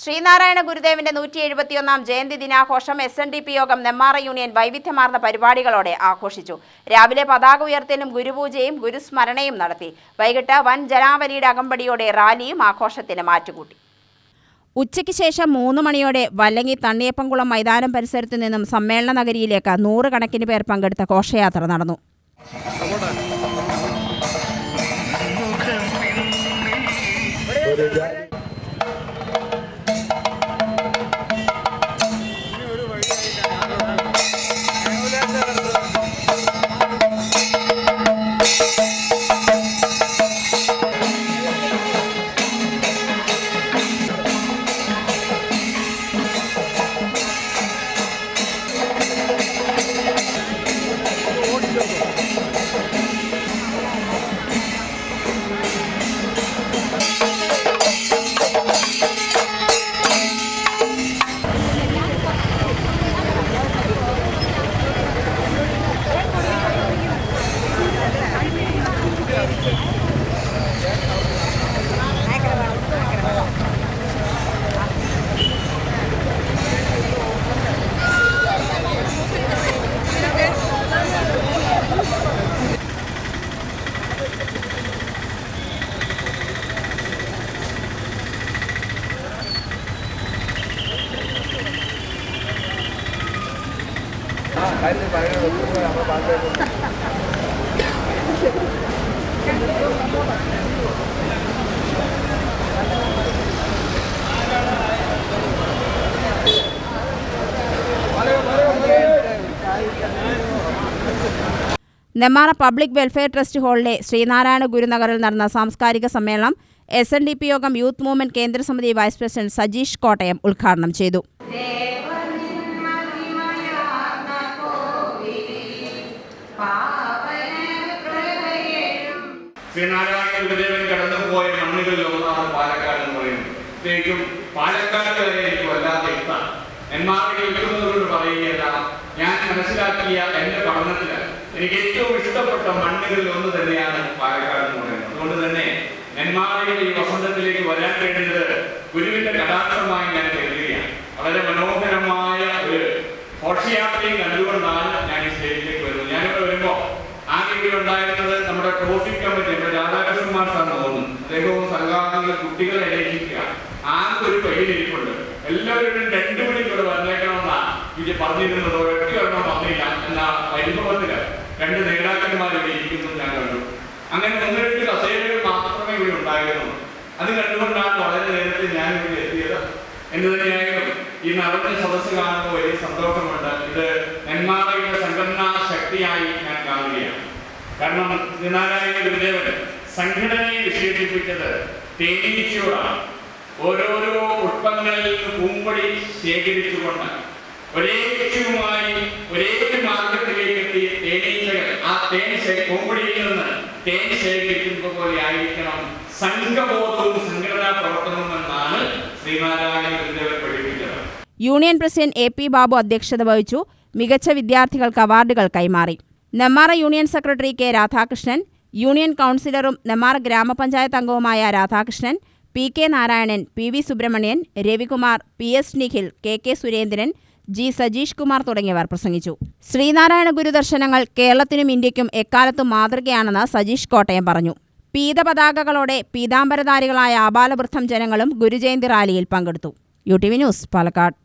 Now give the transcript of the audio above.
ശ്രീനാരായണ ഗുരുദേവന്റെ നൂറ്റി എഴുപത്തിയൊന്നാം ജയന്തി ദിനാഘോഷം എസ് എൻ ഡി പി യോഗം നെമ്മാറ യൂണിയൻ വൈവിധ്യമാർന്ന പരിപാടികളോടെ ആഘോഷിച്ചു. രാവിലെ പതാക ഉയർത്തലും ഗുരുപൂജയും ഗുരുസ്മരണയും നടത്തി. വൈകിട്ട് വൻ ജനാവലിയുടെ അകമ്പടിയോടെ റാലിയും ആഘോഷത്തിന് മാറ്റുകൂട്ടി. ഉച്ചയ്ക്ക് ശേഷം മൂന്ന് മണിയോടെ വല്ലങ്ങി തണ്ണിയപ്പംകുളം മൈതാനം പരിസരത്തു നിന്നും സമ്മേളന നഗരിയിലേക്ക് നൂറുകണക്കിന് പേർ പങ്കെടുത്ത ഘോഷയാത്ര നടന്നു. നെമ്മാറ പബ്ലിക് വെൽഫെയർ ട്രസ്റ്റ് ഹാളിലെ ശ്രീനാരായണ ഗുരുനഗറിൽ നടന്ന സാംസ്കാരിക സമ്മേളനം എസ് എൻ ഡി പി യോഗം യൂത്ത് മൂവ്മെന്റ് കേന്ദ്ര സമിതി വൈസ് പ്രസിഡന്റ് സജീഷ് കോട്ടയം ഉദ്ഘാടനം ചെയ്തു. ശ്രീനാരായണ ഗുരുദേവൻ കടന്നുപോയ മണ്ണുകളിൽ ഒന്നാണ് പാലക്കാട് എന്ന് പറയുന്നത് പ്രത്യേകിച്ചും വരെ എനിക്ക് വല്ലാതെ ഇഷ്ടമാണ് എന്മാരുടെ വിൽക്കുന്നവരോട് പറയുകയല്ല ഞാൻ മനസ്സിലാക്കിയ എന്റെ പഠനത്തിൽ എനിക്ക് ഏറ്റവും ഇഷ്ടപ്പെട്ട മണ്ണുകളിൽ ഒന്ന് തന്നെയാണ് പാലക്കാട് എന്ന് പറയുന്നത്. അതുകൊണ്ട് തന്നെ നെന്മാറയുടെ ഈ വസന്തത്തിലേക്ക് വരാൻ വേണ്ടത് ഗുരുവിന്റെ കടാക്ഷമായി ഞാൻ കരുതുകയാണ്. വളരെ മനോഹരമായ ഒരു ഘോഷയാത്രയും കണ്ടുകൊണ്ടാണ് ഞാൻ ഈ സ്റ്റേജിലേക്ക് വരുന്നത്. ഞാനിവിടെ വരുമ്പോ ആദ്യം ഉണ്ടായിരുന്നത് നമ്മുടെ ട്രോഫിക് കമ്മിറ്റി നമ്മുടെ രാധാകൃഷ്ണൻ മാഷാണ് തോന്നുന്നു അദ്ദേഹവും കുട്ടികളെ ഇടയിക്കുക ആകെ ഒരു പയ്യനിരിപ്പുണ്ട് എല്ലാവരും രണ്ടു മണിക്കൂടെ വന്നേക്കണമെന്നാ ഇത് പറഞ്ഞിരുന്നത് ഒരൊക്കെ ഒരെണ്ണം വന്നില്ല. എന്നാ പരിഭവത്തിൽ രണ്ട് നേതാക്കന്മാർ ഇവിടെ ഞാൻ കണ്ടു. അങ്ങനെ ഒന്ന് രണ്ട് കസേരകൾ മാത്രമേ ഇവിടെ ഉണ്ടായിരുന്നു അത് കണ്ടുകൊണ്ടാണ് വളരെ നേരത്തെ ഞാൻ ഇവിടെ എത്തിയത്. എന്ന് തന്നെയായാലും ഈ നടന്ന സദസ്സ് കാണുമ്പോൾ വലിയ സന്തോഷമുണ്ട്. ഇത് നെന്മാറയുടെ സംഘടനാ ശക്തിയായി ഞാൻ കാണുകയാണ്. കാരണം ശ്രീനാരായണ ഗുരുദേവൻ സംഘടനയെ വിശേഷിപ്പിച്ചത് തേനീച്ചയോടാണ് ഓരോരോ പുഷ്പങ്ങളിൽ നിന്ന് പൂമ്പൊടി ശേഖരിച്ചുകൊണ്ട് ഒരേ ലക്ഷ്യവുമായി ഒരേ മാർഗത്തിലേക്ക് എത്തി തേനീച്ചകൾ ആ തേൻ പൂമ്പൊടിയിൽ നിന്ന് തേൻ ശേഖരിക്കുന്നത് പോലെ ആയിരിക്കണം സംഘബോധവും സംഘടനാ പ്രവർത്തനവും എന്നാണ് ശ്രീനാരായണ ഗുരുദേവൻ പഠിപ്പിച്ചത്. Union president A P Babu അധ്യക്ഷത വഹിച്ചു. മികച്ച വിദ്യാർത്ഥികൾക്ക് അവാർഡുകൾ കൈമാറി. Nemmara union secretary K Radhakrishnan union കൗൺസിലറും Nemmara ഗ്രാമപഞ്ചായത്ത് അംഗവുമായ Radhakrishnan P K Narayanan P V Subramanian Ravikumar P S Nikhil K K Surendran G Sajeesh Kumar തുടങ്ങിയവർ പ്രസംഗിച്ചു. ശ്രീനാരായണ ഗുരുദർശനങ്ങൾ കേരളത്തിനും ഇന്ത്യക്കും എക്കാലത്തും മാതൃകയാണെന്ന് സജീഷ് കോട്ടയം പറഞ്ഞു. പീതപതാകകളോടെ പീതാംബരധാരികളായ ആബാലവൃദ്ധം ജനങ്ങളും ഗുരുജയന്തി റാലിയിൽ പങ്കെടുത്തു. U T V news Palakkad.